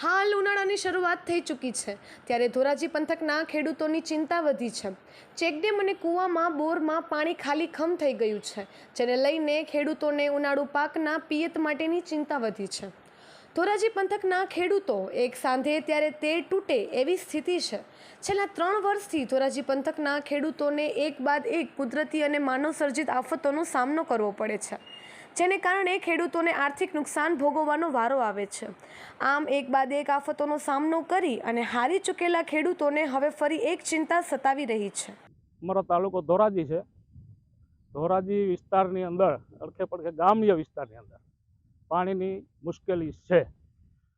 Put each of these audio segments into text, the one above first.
હાલ ઉનાળાની શરૂઆત થઈ ચૂકી છે. ત્યારે ધોરાજી પંથકના ખેડૂતોની ચિંતા વધી છે. ચેકડેમ અને કૂવામાં બોરમાં પાણી ખાલી ખમ થઈ ગયું છે, જેને લઈને ખેડૂતોને ઉનાળુ પાકના પિયત માટેની ચિંતા વધી છે. ધોરાજી પંથકના ખેડૂતો એક સાંધે ત્યારે તે તૂટે એવી સ્થિતિ છે. છેલ્લા ત્રણ વર્ષથી ધોરાજી પંથકના ખેડૂતોને એક બાદ એક કુદરતી અને માનવસર્જિત આફતોનો સામનો કરવો પડે છે. જેને કારણે ખેડૂતોને આર્થિક નુકસાન ભોગવવાનો વારો આવે છે. આમ, એક બાદ એક આફતોનો સામનો કરી અને હારી ચૂકેલા ખેડૂતોને હવે ફરી એક ચિંતા સતાવી રહી છે. અમારો તાલુકો ધોરાજી છે. ધોરાજી વિસ્તારની અંદર, અડખે પડખે ગ્રામ્ય વિસ્તારની અંદર પાણીની મુશ્કેલી છે.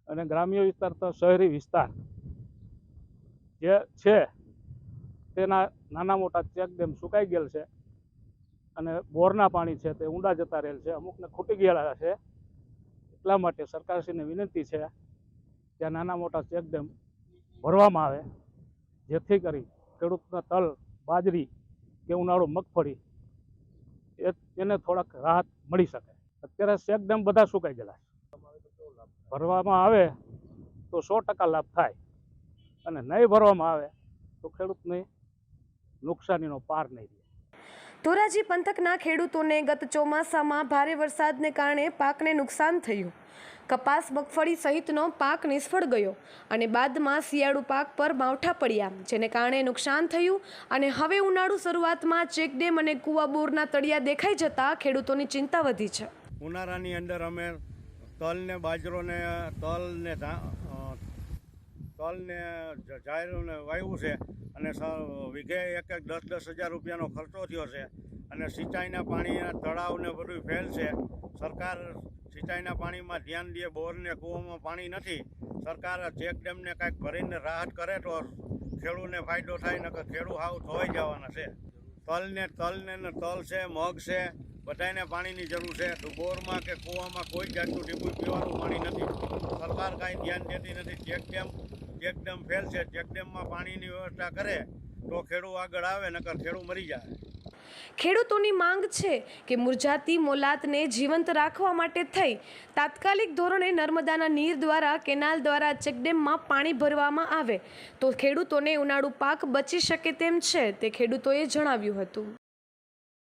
અને ગ્રામ્ય વિસ્તાર તો શહેરી વિસ્તાર જે છે, તેના નાના મોટા ચેકડેમ સુકાઈ ગયેલ છે. અને બોરના પાણી છે તે ઊંડા જતા રહેલ છે. અમુકને ખૂટી ગયેલા છે. એટલા માટે સરકારશ્રીને વિનંતી છે ત્યાં નાના મોટા ચેકડેમ ભરવામાં આવે, જેથી કરી ખેડૂતના તલ, બાજરી કે ઉનાળુ મગફળી એને થોડાક રાહત મળી શકે. અત્યારે શેક ડેમ બધા સુકાઈ ગયેલા છે. ભરવામાં આવે તો સો ટકા લાભ થાય અને નહીં ભરવામાં આવે તો ખેડૂતને નુકસાનીનો પાર નહીં રહે. ધોરાજી પંથકના ખેડૂતોને ગત ચોમાસામાં ભારે વરસાદને કારણે પાકને નુકસાન થયું. કપાસ મગફળી સહિતનો પાક નિષ્ફળ ગયો અને બાદમાં શિયાળુ પાક પર માવઠા પડ્યા, જેને કારણે નુકસાન થયું અને હવે ઉનાળુ શરૂઆતમાં ચેકડેમ અને કુવાબોરના તળિયા દેખાઈ જતા ખેડૂતોની ચિંતા વધી છે. ઉનાળાની અંદર અમે તલને, બાજરોને, તલને તલને જ- વાયવું છે. અને વીઘે એક એક દસ દસ હજાર રૂપિયાનો ખર્ચો થયો છે. અને સિંચાઈના પાણીના તળાવને બધું ફેલ છે. સરકાર સિંચાઈના પાણીમાં ધ્યાન દે, બોરને, કૂવામાં પાણી નથી. સરકાર ચેકડેમને કાંઈક ભરીને રાહત કરે તો ખેડૂને ફાયદો થાય, નકર ખેડૂ હાવ ધોવાઈ જવાના છે. તલને તલને ને તલ છે, મગ છે બધાને પાણીની જરૂર છે. તો બોરમાં કે કૂવામાં કોઈ જાતનું ટીપું પીવાનું પાણી નથી. સરકાર કાંઈ ધ્યાન દેતી નથી. ચેકડેમ ચેકડેમ ફેલ છે ચેકડેમમાં પાણીની વ્યવસ્થા કરે, તો ખેડૂત આગળ આવે, નકર ખેડૂત મરી જાય. ખેડૂતોની માંગ છે કે મુરઝાતી મોલાતને જીવંત રાખવા માટે થઈ. તાત્કાલિક ધોરણે નર્મદાના નીર દ્વારા, કેનાલ દ્વારા ચેકડેમમાં પાણી ભરવામાં આવે. તો ખેડૂતોને ઉનાળુ પાક બચી શકે તેમ છે, તે ખેડૂતોએ જણાવ્યું હતું.